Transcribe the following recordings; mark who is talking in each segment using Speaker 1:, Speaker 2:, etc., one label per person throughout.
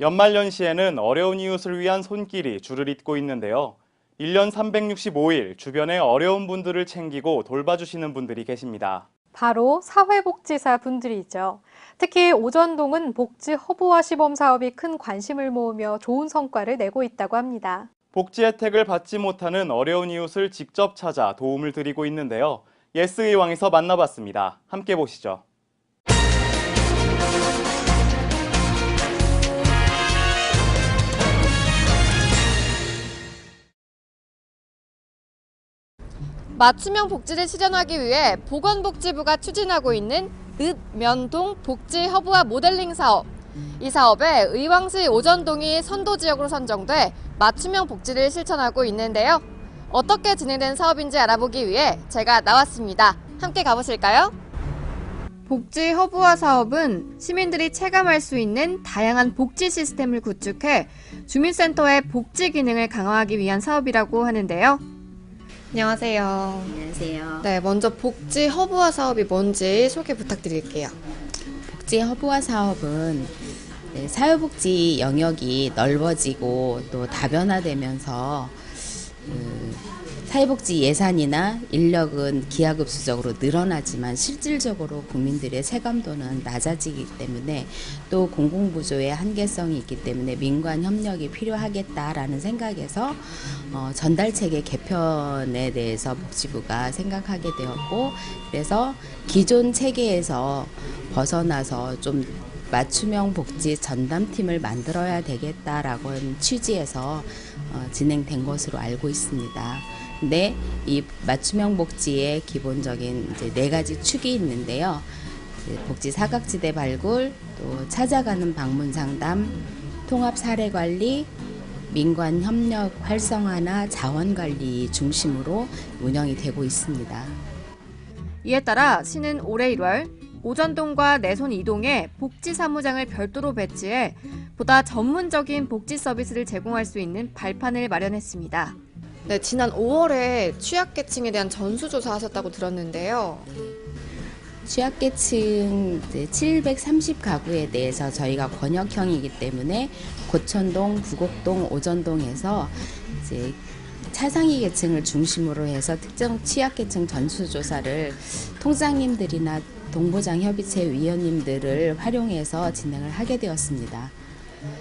Speaker 1: 연말연시에는 어려운 이웃을 위한 손길이 줄을 잇고 있는데요. 1년 365일 주변의 어려운 분들을 챙기고 돌봐주시는 분들이 계십니다.
Speaker 2: 바로 사회복지사 분들이죠. 특히 오전동은 복지 허브화 시범 사업이 큰 관심을 모으며 좋은 성과를 내고 있다고 합니다.
Speaker 1: 복지 혜택을 받지 못하는 어려운 이웃을 직접 찾아 도움을 드리고 있는데요. 예스 의왕에서 만나봤습니다. 함께 보시죠.
Speaker 3: 맞춤형 복지를 실현하기 위해 보건복지부가 추진하고 있는 읍면동 복지 허브화 모델링 사업. 이 사업에 의왕시 오전동이 선도 지역으로 선정돼 맞춤형 복지를 실천하고 있는데요. 어떻게 진행된 사업인지 알아보기 위해 제가 나왔습니다. 함께 가보실까요? 복지 허브화 사업은 시민들이 체감할 수 있는 다양한 복지 시스템을 구축해 주민센터의 복지 기능을 강화하기 위한 사업이라고 하는데요. 안녕하세요.
Speaker 4: 안녕하세요.
Speaker 3: 네, 먼저 복지 허브화 사업이 뭔지 소개 부탁드릴게요.
Speaker 4: 복지 허브화 사업은 네, 사회복지 영역이 넓어지고 또 다변화되면서 그 사회복지 예산이나 인력은 기하급수적으로 늘어나지만 실질적으로 국민들의 체감도는 낮아지기 때문에 또 공공부조의 한계성이 있기 때문에 민관 협력이 필요하겠다라는 생각에서 어, 전달체계 개편에 대해서 복지부가 생각하게 되었고 그래서 기존 체계에서 벗어나서 좀 맞춤형 복지 전담팀을 만들어야 되겠다라고 취지에서 어, 진행된 것으로 알고 있습니다. 근데 이 맞춤형 복지의 기본적인 이제 네 가지 축이 있는데요. 복지 사각지대 발굴, 또 찾아가는 방문 상담, 통합 사례 관리, 민관 협력 활성화나 자원 관리 중심으로 운영이 되고 있습니다.
Speaker 3: 이에 따라 시는 올해 1월 오전동과 내손 이동에 복지 사무장을 별도로 배치해 보다 전문적인 복지 서비스를 제공할 수 있는 발판을 마련했습니다. 네, 지난 5월에 취약계층에 대한 전수조사 하셨다고 들었는데요.
Speaker 4: 취약계층 730가구에 대해서 저희가 권역형이기 때문에 고천동, 부곡동, 오전동에서 이제 차상위 계층을 중심으로 해서 특정 취약계층 전수조사를 통장님들이나 동보장 협의체 위원님들을 활용해서 진행을 하게 되었습니다.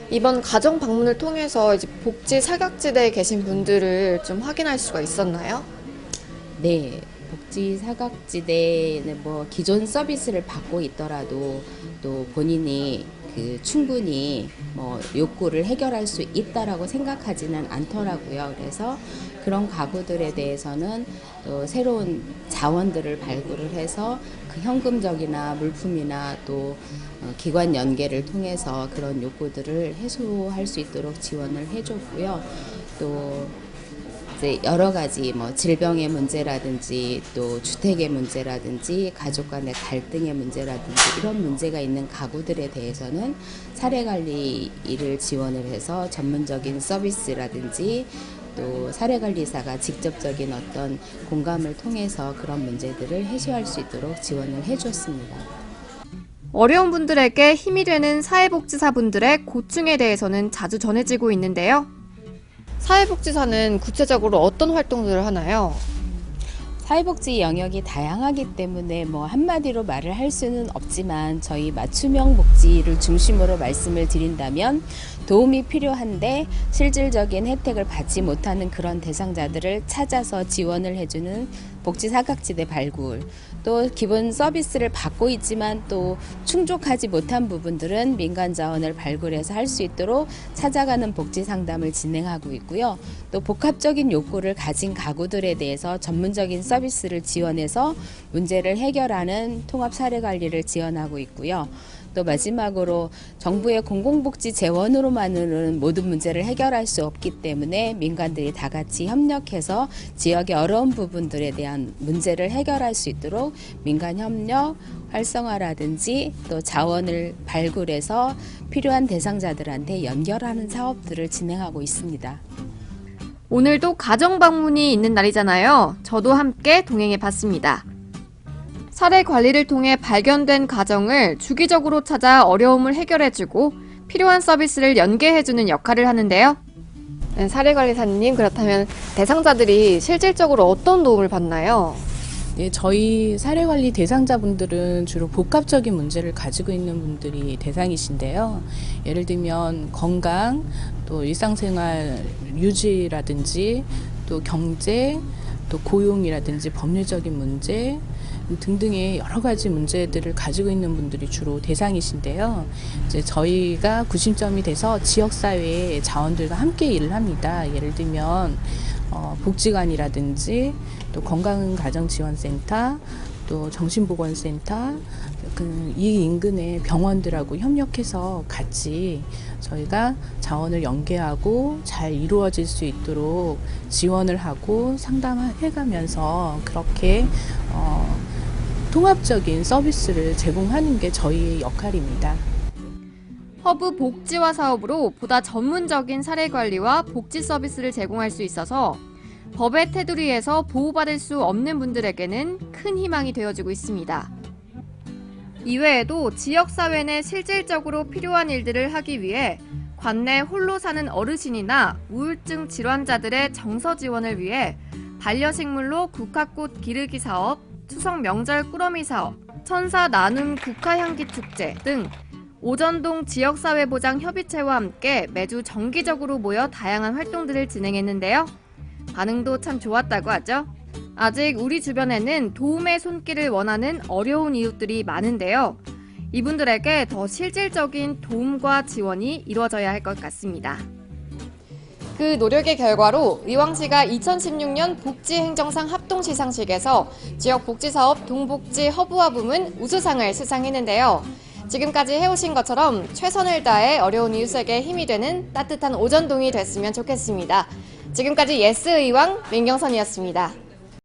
Speaker 3: 이번 가정 방문을 통해서 이제 복지 사각지대에 계신 분들을 좀 확인할 수가 있었나요?
Speaker 4: 네, 복지 사각지대는 뭐 기존 서비스를 받고 있더라도 또 본인이 그 충분히 뭐 욕구를 해결할 수 있다라고 생각하지는 않더라고요. 그래서 그런 가구들에 대해서는 또 새로운 자원들을 발굴을 해서 그 현금적이나 물품이나 또 어, 기관 연계를 통해서 그런 욕구들을 해소할 수 있도록 지원을 해줬고요. 또 이제 여러 가지 뭐 질병의 문제라든지 또 주택의 문제라든지 가족 간의 갈등의 문제라든지 이런 문제가 있는 가구들에 대해서는 사례 관리를 지원을 해서 전문적인 서비스라든지 또 사례 관리사가 직접적인 어떤 공감을 통해서 그런 문제들을 해소할 수 있도록 지원을 해줬습니다.
Speaker 3: 어려운 분들에게 힘이 되는 사회복지사분들의 고충에 대해서는 자주 전해지고 있는데요. 사회복지사는 구체적으로 어떤 활동들을 하나요?
Speaker 4: 사회복지 영역이 다양하기 때문에 뭐 한마디로 말을 할 수는 없지만 저희 맞춤형 복지를 중심으로 말씀을 드린다면 도움이 필요한데 실질적인 혜택을 받지 못하는 그런 대상자들을 찾아서 지원을 해주는 복지 사각지대 발굴 또 기본 서비스를 받고 있지만 또 충족하지 못한 부분들은 민간 자원을 발굴해서 할 수 있도록 찾아가는 복지 상담을 진행하고 있고요. 또 복합적인 욕구를 가진 가구들에 대해서 전문적인 서비스를 지원해서 문제를 해결하는 통합 사례 관리를 지원하고 있고요. 또 마지막으로 정부의 공공복지 재원으로만은 모든 문제를 해결할 수 없기 때문에 민간들이 다 같이 협력해서 지역의 어려운 부분들에 대한 문제를 해결할 수 있도록 민간 협력 활성화라든지 또 자원을 발굴해서 필요한 대상자들한테 연결하는 사업들을 진행하고 있습니다.
Speaker 3: 오늘도 가정 방문이 있는 날이잖아요. 저도 함께 동행해 봤습니다. 사례 관리를 통해 발견된 가정을 주기적으로 찾아 어려움을 해결해주고 필요한 서비스를 연계해주는 역할을 하는데요. 네, 사례 관리사님 그렇다면 대상자들이 실질적으로 어떤 도움을 받나요?
Speaker 5: 네, 저희 사례관리 대상자분들은 주로 복합적인 문제를 가지고 있는 분들이 대상이신데요. 예를 들면 건강, 또 일상생활 유지라든지, 또 경제, 또 고용이라든지 법률적인 문제 등등의 여러 가지 문제들을 가지고 있는 분들이 주로 대상이신데요. 이제 저희가 구심점이 돼서 지역사회의 자원들과 함께 일을 합니다. 예를 들면 어, 복지관이라든지 또 건강가정지원센터 또 정신보건센터 그 이 인근의 병원들하고 협력해서 같이 저희가 자원을 연계하고 잘 이루어질 수 있도록 지원을 하고 상담해 가면서 그렇게 어, 통합적인 서비스를 제공하는 게 저희의 역할입니다.
Speaker 3: 허브 복지화 사업으로 보다 전문적인 사례 관리와 복지 서비스를 제공할 수 있어서 법의 테두리에서 보호받을 수 없는 분들에게는 큰 희망이 되어주고 있습니다. 이외에도 지역사회 내 실질적으로 필요한 일들을 하기 위해 관내 홀로 사는 어르신이나 우울증 질환자들의 정서 지원을 위해 반려식물로 국화꽃 기르기 사업, 추석 명절 꾸러미 사업, 천사 나눔 국화향기 축제 등 오전동 지역사회보장 협의체와 함께 매주 정기적으로 모여 다양한 활동들을 진행했는데요. 반응도 참 좋았다고 하죠. 아직 우리 주변에는 도움의 손길을 원하는 어려운 이웃들이 많은데요. 이분들에게 더 실질적인 도움과 지원이 이루어져야 할 것 같습니다. 그 노력의 결과로 의왕시가 2016년 복지행정상 합동시상식에서 지역 복지사업 동복지 허브화 부문 우수상을 수상했는데요. 지금까지 해오신 것처럼 최선을 다해 어려운 이웃에게 힘이 되는 따뜻한 오전동이 됐으면 좋겠습니다. 지금까지 예스 의왕 민경선이었습니다.